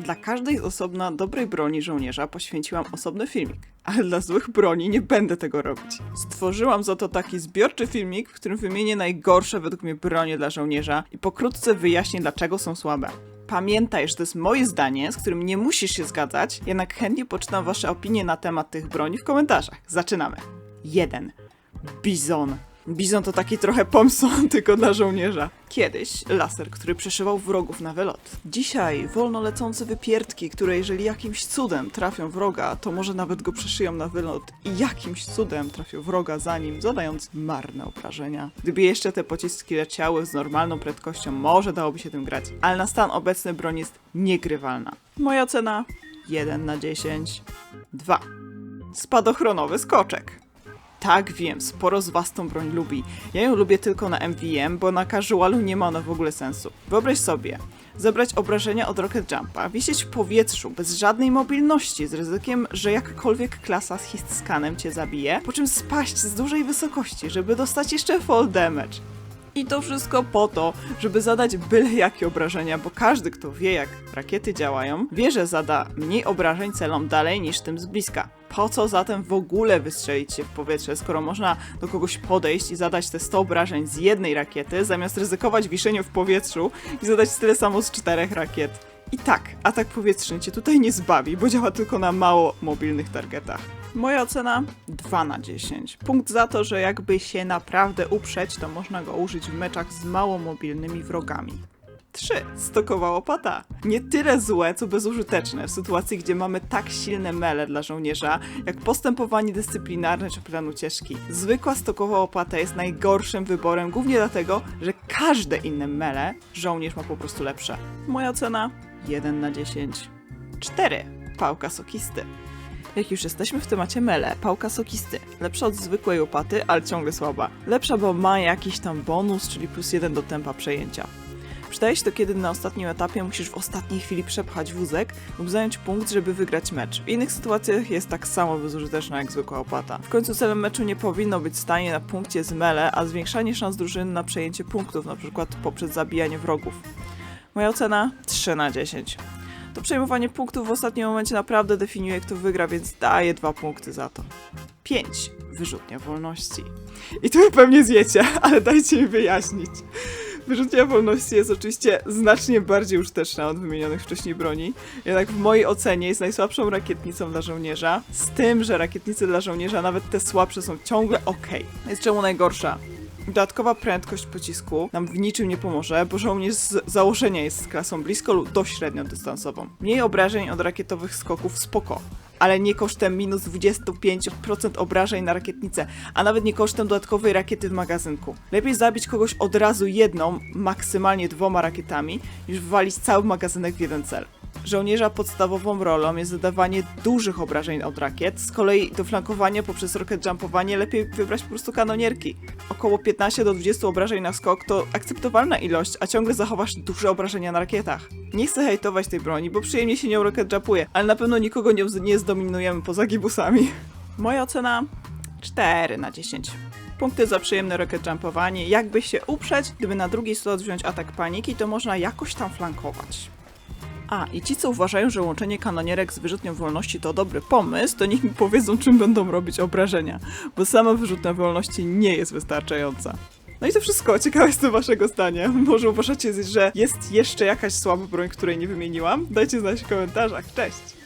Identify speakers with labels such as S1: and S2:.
S1: Dla każdej z osobna dobrej broni żołnierza poświęciłam osobny filmik, ale dla złych broni nie będę tego robić. Stworzyłam za to taki zbiorczy filmik, w którym wymienię najgorsze według mnie bronie dla żołnierza i pokrótce wyjaśnię, dlaczego są słabe. Pamiętaj, że to jest moje zdanie, z którym nie musisz się zgadzać, jednak chętnie poczytam wasze opinie na temat tych broni w komentarzach. Zaczynamy. 1. Bizon. Bizon to taki trochę pomson tylko dla żołnierza. Kiedyś laser, który przeszywał wrogów na wylot. Dzisiaj wolno lecące wypierdki, które jeżeli jakimś cudem trafią wroga, to może nawet go przeszyją na wylot i jakimś cudem trafią wroga za nim, zadając marne obrażenia. Gdyby jeszcze te pociski leciały z normalną prędkością, może dałoby się tym grać, ale na stan obecny broń jest niegrywalna. Moja cena 1 na 10. 2. Spadochronowy skoczek. Tak, wiem, sporo z was tą broń lubi. Ja ją lubię tylko na MVM, bo na casualu nie ma ona w ogóle sensu. Wyobraź sobie, zebrać obrażenia od Rocket Jumpa, wisieć w powietrzu, bez żadnej mobilności, z ryzykiem, że jakkolwiek klasa z hit scanem cię zabije, po czym spaść z dużej wysokości, żeby dostać jeszcze fall damage. I to wszystko po to, żeby zadać byle jakie obrażenia, bo każdy, kto wie, jak rakiety działają, wie, że zada mniej obrażeń celom dalej niż tym z bliska. Po co zatem w ogóle wystrzelić się w powietrze, skoro można do kogoś podejść i zadać te 100 obrażeń z jednej rakiety, zamiast ryzykować wiszenie w powietrzu i zadać tyle samo z czterech rakiet? I tak, atak powietrzny cię tutaj nie zbawi, bo działa tylko na mało mobilnych targetach. Moja ocena 2 na 10. Punkt za to, że jakby się naprawdę uprzeć, to można go użyć w meczach z mało mobilnymi wrogami. 3. Stokowa łopata. Nie tyle złe, co bezużyteczne w sytuacji, gdzie mamy tak silne mele dla żołnierza, jak postępowanie dyscyplinarne czy plan ucieczki. Zwykła stokowa łopata jest najgorszym wyborem, głównie dlatego, że każde inne mele żołnierz ma po prostu lepsze. Moja ocena 1 na 10. 4. Pałka sokisty. Jak już jesteśmy w temacie mele, pałka sokisty. Lepsza od zwykłej łopaty, ale ciągle słaba. Lepsza, bo ma jakiś tam bonus, czyli plus jeden do tempa przejęcia. Przydaje się to, kiedy na ostatnim etapie musisz w ostatniej chwili przepchać wózek lub zająć punkt, żeby wygrać mecz. W innych sytuacjach jest tak samo bezużyteczna jak zwykła opłata. W końcu celem meczu nie powinno być stanie na punkcie z mele, a zwiększanie szans drużyny na przejęcie punktów, np. poprzez zabijanie wrogów. Moja ocena 3 na 10. To przejmowanie punktów w ostatnim momencie naprawdę definiuje, kto wygra, więc daję dwa punkty za to. 5. Wyrzutnia wolności. I wy pewnie zjecie, ale dajcie mi wyjaśnić. Wyrzutnia wolności jest oczywiście znacznie bardziej użyteczna od wymienionych wcześniej broni, jednak w mojej ocenie jest najsłabszą rakietnicą dla żołnierza, z tym, że rakietnice dla żołnierza, nawet te słabsze, są ciągle ok. Jest czemu najgorsza? Dodatkowa prędkość pocisku nam w niczym nie pomoże, bo żołnierz z założenia jest z klasą blisko lub dość średnio dystansową. Mniej obrażeń od rakietowych skoków spoko, ale nie kosztem minus 25% obrażeń na rakietnicę, a nawet nie kosztem dodatkowej rakiety w magazynku. Lepiej zabić kogoś od razu jedną, maksymalnie dwoma rakietami, niż wywalić cały magazynek w jeden cel. Żołnierza podstawową rolą jest zadawanie dużych obrażeń od rakiet, z kolei do flankowania poprzez rocket jumpowanie lepiej wybrać po prostu kanonierki. Około 15 do 20 obrażeń na skok to akceptowalna ilość, a ciągle zachowasz duże obrażenia na rakietach. Nie chcę hejtować tej broni, bo przyjemnie się nią rocket jumpuje, ale na pewno nikogo nie, nie zdominujemy poza gibusami. Moja ocena 4 na 10. Punkty za przyjemne rocket jumpowanie. Jakby się uprzeć, gdyby na drugi slot wziąć atak paniki, to można jakoś tam flankować. A, i ci, co uważają, że łączenie kanonierek z wyrzutnią wolności to dobry pomysł, to niech mi powiedzą, czym będą robić obrażenia, bo sama wyrzutnia wolności nie jest wystarczająca. No i to wszystko. Ciekawe jestem waszego zdania. Może uważacie, że jest jeszcze jakaś słaba broń, której nie wymieniłam? Dajcie znać w komentarzach. Cześć!